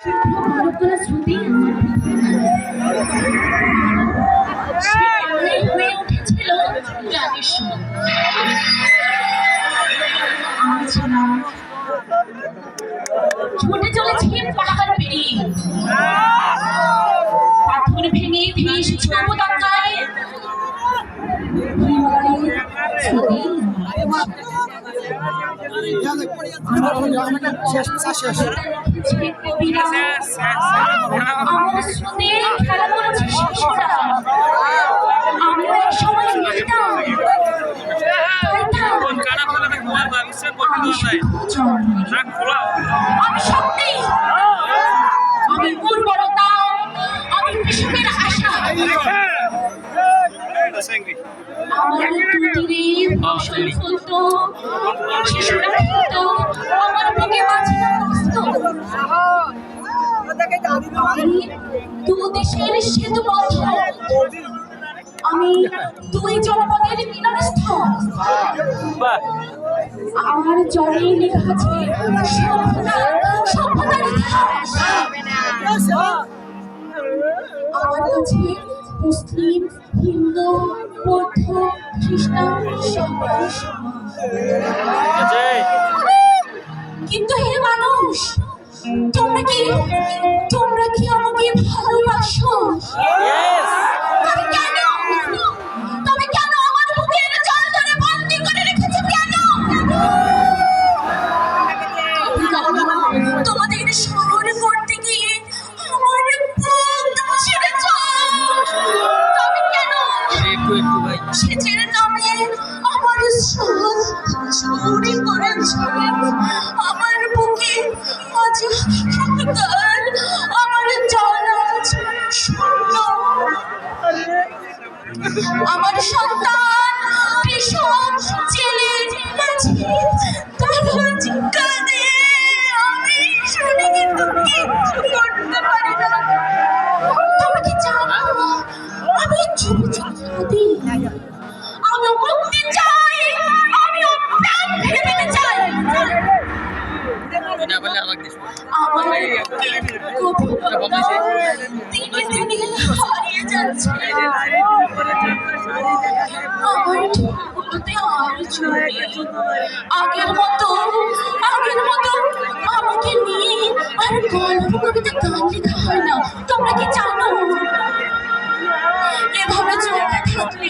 শ্রুতি হয়ে উঠেছিল আমি ছিলাম ছুটে চলেছি পাহাড় পেরিয়ে পাথর ভেঙে ভেসে পতাকায় আমার সাথে খেলা দুদিনে ফসল ফলতো শিশুরা খেতো আমার আমি দুই জনপদের মিলনস্থল। আমার জলে লেখা আছে, সভ্যতা, সভ্যতার ইতিহাস। আমার কাছে মুসলিম, হিন্দু বৌদ্ধ খ্রিস্টান সবাই কিন্তু হে মানুষ তোমরা কি তোমরা কি আমাকে ভালোবাসো? সেচের নামে আমার সব চুরি করেছ। আমার বুকে হাহাকার আমার জলাজ শূন্য। আমার সন্তান কৃষক আমার দিনে আর চলে আগের মতো আগের মতো আমাকে নিয়ে আর গল্প কবিতা গান লেখা হয় না তোমরা কি জানো এভাবে চলতে থাকলে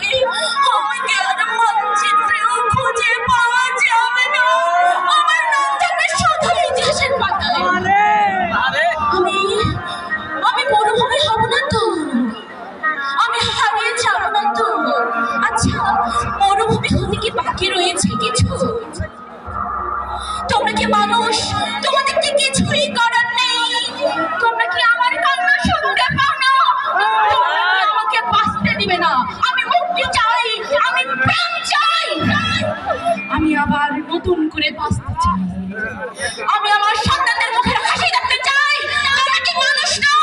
মানুষ, তোমাদের কি কিছুই করার নেই? তোমরা কি আমার কান্না শুনতে পাও না? আমাকে বাঁচতে দিবে না? আমি মুক্তি চাই, আমি প্রেম চাই। আমি আবার নতুন করে বাঁচতে চাই। আমি আমার সন্তানদের মুখের হাসি দেখতে চাই। তোমরা কি মানুষ নও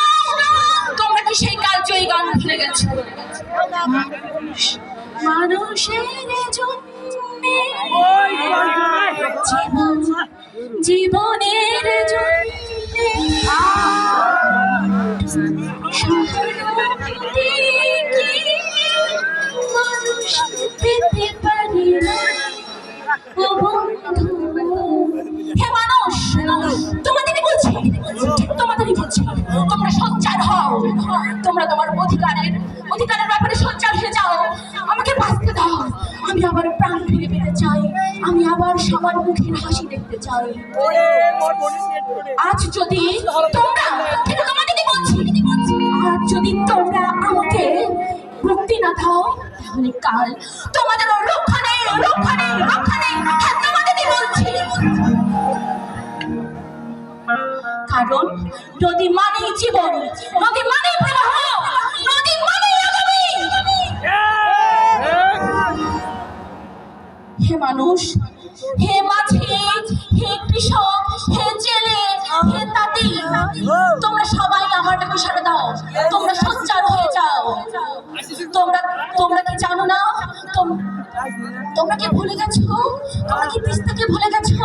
তোমরা কি সেই কালজয়ী গান ভুলে গেছো? মানুষের জন্যে জীবনের মানুষ পেতে পারে না বলছি ঠিক তোমাদেরই বলছি তোমরা সোচ্চার হও তোমরা তোমার অধিকারের অধিকারের ব্যাপারে সোচ্চার হয়ে যাও। আমি আবার প্রাণ ফিরে পেতে চাই। আমি আবার সবার মুখের হাসি দেখতে চাই। আজ যদি তোমরা বলছি? আজ যদি তোমরা আমাকে মুক্তি না দাও তাহলে কাল তোমাদের রক্ষা নেই রক্ষা নেই রক্ষা নেই। হ্যাঁ তোমাদেরই বলছি? কারণ নদী মানেই জীবন নদী মানেই প্রবাহ। হে মানুষ, হে মাঝি, হে কৃষক, হে জেলে, হে তাঁতি, তোমরা সবাই আমার ডাকে সারা দাও। তোমরা সোচ্চার হয়ে যাও। তোমরা তোমরা কি জানো না? তোম- তোমরা কি ভুলে গেছো? তোমরা কি তিস্তাকে ভুলে গেছো?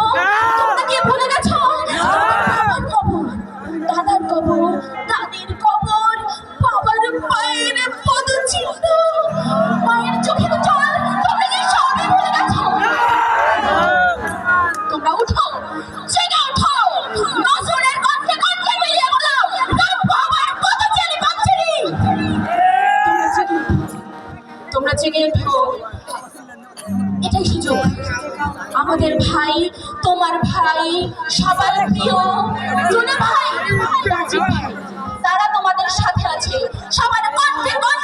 আমাদের ভাই, তোমার ভাই, সবার প্রিয় ভাই ভাই, তারা তোমাদের সাথে আছে। সবার কণ্ঠে কণ্ঠ